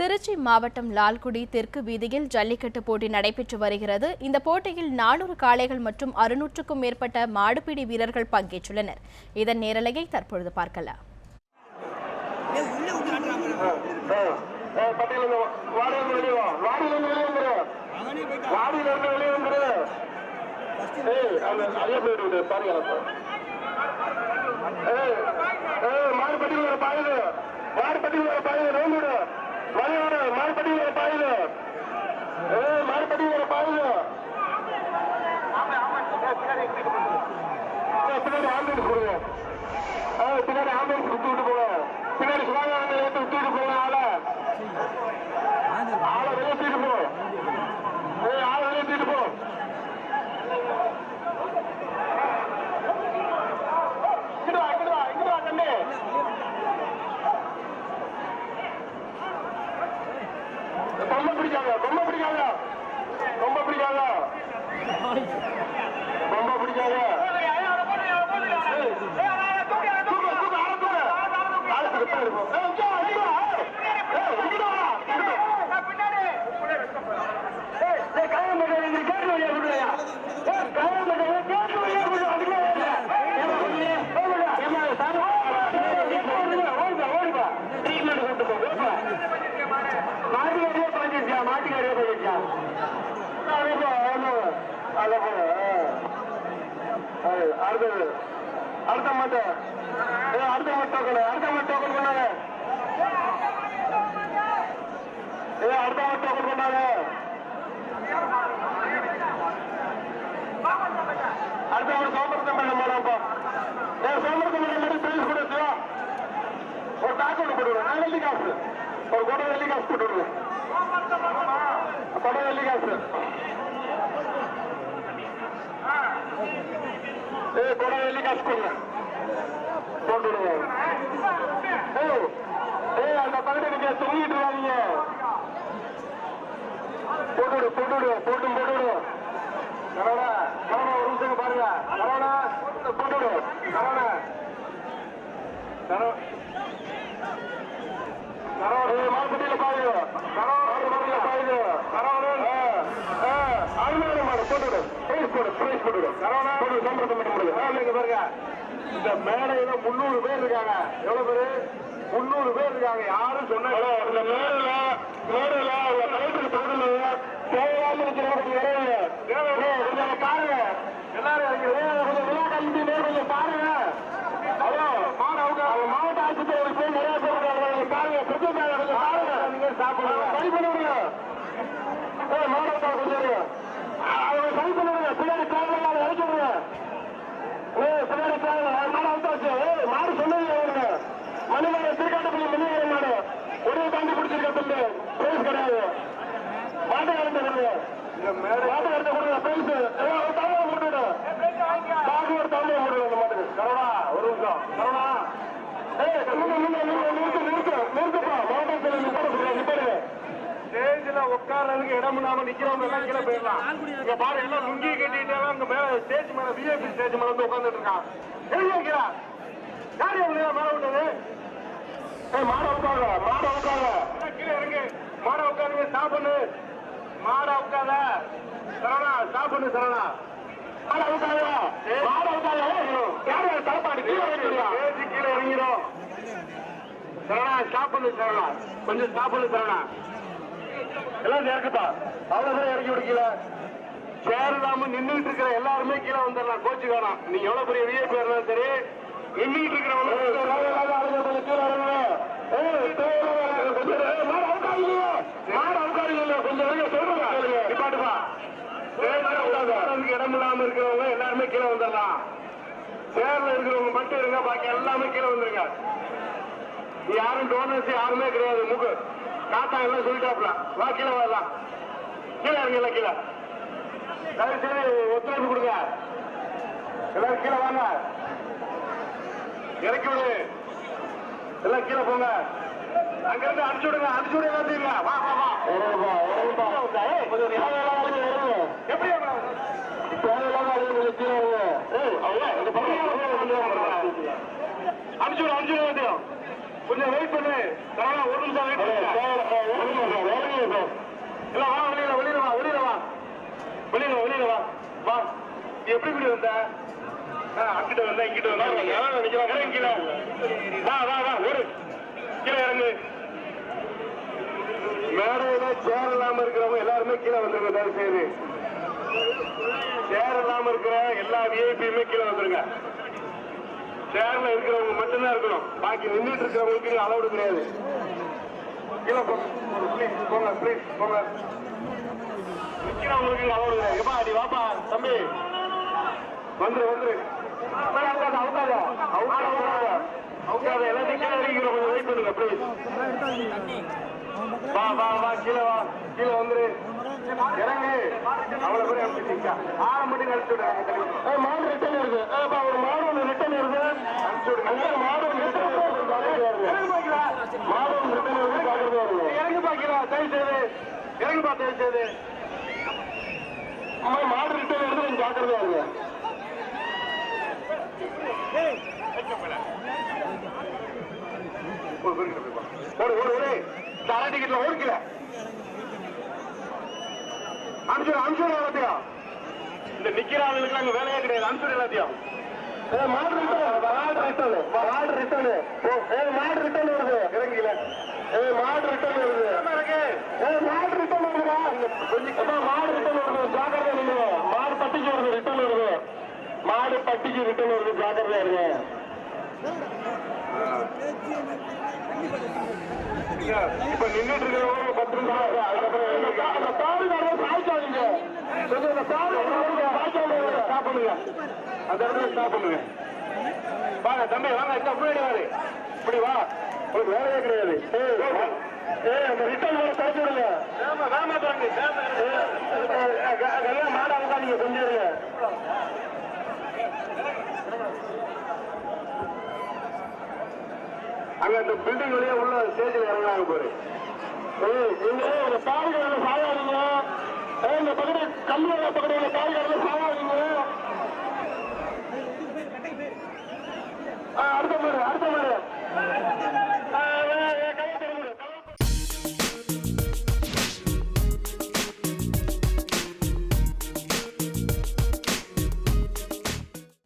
திருச்சி மாவட்டம் லால்குடி தெற்கு வீதியில் ஜல்லிக்கட்டு போட்டி நடைபெற்று வருகிறது. இந்த போட்டியில் நானூறு காளைகள் மற்றும் அறுநூற்றுக்கும் மேற்பட்ட மாடுபிடி வீரர்கள் பங்கேற்றுள்ளனர். இதன் நேரலையை தற்பொழுது பார்க்கலாம். பட்டியல வாடியிலிருந்து வந்துரு வாடியிலிருந்து வெளியே வந்துரு ஏய் அந்த ஐயா போயிட்டு பாருங்க எனக்கு. ஏய் ஏய் மாடு பட்டியல வர பாயுது மாடு பட்டியல வர பாயுது நோம்பு விடு வழி விடு மாடு பட்டியல வர பாயுது ஏய் மாடு பட்டியல வர பாயுது ஏய், பின்னாடி ஆம்புலன்ஸ் கொடுங்க. பின்னாடி ஆம்புலன்ஸ் விட்டு விட்டு போங்க. பின்னாடி சுகாதார ஏற்றி விட்டுட்டு போங்க ஆளை. ஆளை வெளியே தூக்கிட்டு போ. ஏய் ஆளை வெளியே தூக்கிட்டு போ. ரொம்ப ரொம்ப ரொம்ப அடுத்தது அடுத்த மாட்ட ஏய், அடுத்த மாட்டை டோக்கன் அடுத்த மாட்டை டோக்கன் பண்ணாங்க ஏ அடுத்த மாட்டை டோக்கன் பண்ணாங்க அடுத்த ஒரு சோமரத்தம் பண்ண மாடாப்பா ஏ சோமரத்தம் பண்ண மாதிரி பிரைஸ் கூட ஒரு தாக்கு ஒன்று போட்டு வெள்ளி காசு. ஒரு கொடை வெள்ளி காசு போட்டு கொடை வெள்ளி காசு. ஏ கொடை வெள்ளி காசு கொடுங்க. போட்டு விடுங்க. அந்த நீங்க தொங்கிட்டு இருக்காதீங்க. போட்டு விடு போட்டு போட்டும் கரோனா கரோனா ஒரு நிமிஷம் பாருங்க. கரோனா போட்டு விடு கரோனா கரோ கரோனா மார்க்கெட்டில பாருங்க கரோனா பாருங்க கரோனா அருமையான மாடு போட்டு விடு பிரைஸ் போடு பிரைஸ் போட்டு விடு கரோனா போட்டு சம்பளத்தை மட்டும் போடுங்க ஆ, இங்க பாருங்க இந்த மேடையில முந்நூறு பேர் இருக்காங்க. எவ்வளவு பேரு? முந்நூறு பேர் இருக்காங்க. யாரும் சொன்னாங்க மேடையில மேடையில தேவையான இருக்கிறவங்க இறங்குங்க ஏய், கொஞ்சம் பாருங்க எல்லாரும் இறங்குங்க ஏய், கொஞ்சம் விழா கல்வி கொஞ்சம் பாருங்க ஹலோ மாவட்ட மாவட்ட ஆட்சித்தலைவர் போய் நிறைய பேர் இருக்காங்க கொஞ்சம் பாருங்க கொஞ்சம் பாருங்க கொஞ்சம் பாருங்க நீங்க சாப்பிடுங்க சரி பண்ணி விடுங்க ஏய் மாவட்ட கொஞ்சம் இருங்க அவங்க சரி பண்ணி விடுங்க பின்னாடி தேவையில்லாத இறக்கி விடுங்க ஏய், பின்னாடி தேவை, மாடு அவுத்தாச்சு. ஏய், மாடு சொன்னது அவனுங்க. மணிமேகலை திருக்காட்டுப்பள்ளி மணிமேகலை மாடு. ஒரே தாண்டி பிடிச்சிருக்க தம்பி. பிரைஸ் கிடையாது. மாட்டுக்காரன்ட்ட கொடுங்க. மாட்டுக்காரன்ட்ட கொடுங்க, பிரைஸ். ஏய், ஒரு தாம்பூலம் போட்டு விடு. பாக்கு ஒரு தாம்பூலம் போட்டு விடு அந்த மாட்டுக்கு. கருணா, ஒரு நிமிஷம். கருணா. ஏய், நில்லு, நில்லு, நில்லு, நிறுத்து, நிறுத்து, நிறுத்துப்பா. மாவட்டத்தில் நிப்பாட சொல்றேன், நிப்பாடுங்க. ஸ்டேஜ்ல உட்கார்றதுக்கு இடம் இல்லாம நிக்கிறவங்க எல்லாம் கீழே போயிடலாம். இங்க பாரு எல்லாம் லுங்கி கட்டிட்டு எல்லாம் அங்க மேல ஸ்டேஜ் மேல விஐபி ஸ்டேஜ் மேல வந்து உட்கார்ந்துட்டு இருக்கான். எழுதி வைக்கிறா யாரு அவங்க மேல விட்டது? மாட உட்காரு மாட உட்காருங்க. கீழே இறங்கு. மாட உட்காருங்க ஸ்டாப் மாட உட்காத சரணா ஸ்டாப் சரணா கொஞ்சம் ஸ்டாப் பண்ணு எல்லாம் இறக்குப்பா அவ்வளவு இறக்கி விடுக்கல சேர் இல்லாம நின்றுட்டு இருக்கிற எல்லாருமே கீழே வந்துடலாம் கோச்சு வேணாம் நீ எவ்வளவு பெரிய விஐபி இருந்தாலும் சரி நின்றுட்டு இருக்கிறவங்க கீழே இறங்குங்க ஏய், தேவையில்லாத கொஞ்சம் ஏய், மாடு அவுக்காதீங்க. மாடு அவுக்காதீங்க. கொஞ்சம் இருங்க, சொல்றேன். நிப்பாட்டுப்பா. சேர்ல உட்கார்றதுக்கு இடம் இல்லாம இருக்கிறவங்க எல்லாருமே கீழே வந்துடலாம். சேர்ல இருக்கிறவங்க மட்டும் இருங்க பாக்கி எல்லாமே கீழே வந்துருங்க. யாரும் டோனர்ஸ் யாருமே கிடையாது முக்கு. காத்தா எல்லாம் சொல்லிட்டாப்ல வா கீழே வரலாம். கீழே இறங்கல கீழே. தயவு செய்து ஒத்துழைப்பு கொடுங்க. எல்லாரும் கீழே வாங்க. இறக்கி விடு. எல்லாம் கீழே போங்க. அங்க இருந்து அடிச்சு விடுங்க அடிச்சு விடுங்க. வா வா வா. கொஞ்சம் வெயிட் பண்ணு. ஒரு நிமிஷம் வெயிட் பண்ணு. இல்ல வா வெளியில வா வெளியில வா வா. நீ எப்படி இப்படி வந்த? அங்கிட்ட வந்தா இங்கிட்ட வந்தா. நினைக்கிறேன் இறங்கில வா வா வா ஒரு கீழே இறங்கு. மேடையில சேர் இல்லாம இருக்கிறவங்க எல்லாருமே கீழே வந்துருங்க தயவு செய்து சேர் இல்லாம இருக்கிற எல்லா விஐபியுமே கீழே வந்துருங்க. சேர்ல இருக்கிறவங்க மட்டும்தான் இருக்கணும். பாக்கி நின்றுட்டு இருக்கிறவங்களுக்கு அளவுடு கிடையாது. கீழே போங்க ப்ளீஸ் போங்க ப்ளீஸ் போங்க. நிக்கிறவங்களுக்கு அளவுடு கிடையாது. எப்பா அடி வாப்பா தம்பி. வந்துரு வந்துரு. அவுக்காத அவுக்காத அவுக்காத அவுக்காத எல்லாத்தையும் கீழே இறங்கிக்கிறோம் கொஞ்சம் வெயிட் பண்ணுங்க ப்ளீஸ் வா வா வா கீழே வா. கீழே வந்துரு. இறங்கு. அவ்வளவு பேர் அனுப்பிச்சிருக்கா ஆரம் மட்டும் அனுப்பிச்சு விடுறாங்க மாடு ரிட்டர்ன் இருக்கு. ஏப்பா, ஒரு மாடு ஒன்று ரிட்டர்ன் இருக்கு அனுப்பிச்சு மாடு ரிட்டர்ன் இருக்கு இறங்கு கொஞ்சம் ஜாக்கிரதையா இருங்க ஓடு ஓடு தர டிக்கெட்ல ஓடிக்கல அனுப்பிச்சு அனுப்பிச்சு எல்லாத்தையும் இந்த நிக்கிற ஆளுங்களுக்கு அங்க வேலையே கிடையாது. அனுப்பிச்சு எல்லாத்தையும் மாடு ரிட்டர்ன் மாடு ரிட்டர்ன் மாடு ரிட்டர்ன் ஏ மாடு ரிட்டர்ன் வருது. இறங்கில. ஏ மாடு ரிட்டர்ன் வருது. ஏ மாடு ரிட்டர்ன் வருதுடா. கொஞ்சம் மாடு ரிட்டர்ன் வருது. ஜாக்கிரதை நீங்க மாடு பட்டிக்கு வருது ரிட்டர்ன் வருது. மாடு பட்டிக்கு ரிட்டர்ன் வருது ஜாக்கிரதையா இருங்க. இப்ப நின்றுட்டு இருக்கிறவங்க பத்து நிமிஷம் அதுக்கப்புறம் அந்த பாடுகாரங்க சாய்க்காதீங்க. கொஞ்சம் அந்த ஸ்டாப் பண்ணுங்க அந்த இடத்துல ஸ்டாப் பண்ணுங்க வாங்க தம்பி வாங்க இந்த முன்னாடி வாரு. இப்படி வா. உங்களுக்கு வேலையே கிடையாது. ஏய் அந்த ரிட்டர்ன் வர தடுத்து விடுங்க. அதெல்லாம் மாட அவுக்காதீங்க கொஞ்சம் இருங்க அங்க அந்த பில்டிங் வழியா உள்ள ஸ்டேஜ்ல இறங்குறாங்க பாரு. நீங்க காரிகாரில சாயாதீங்க இந்த பக்கத்து கல்லூரி பக்கத்துல காரிகாரில சாயாதீங்க Ah, Ardo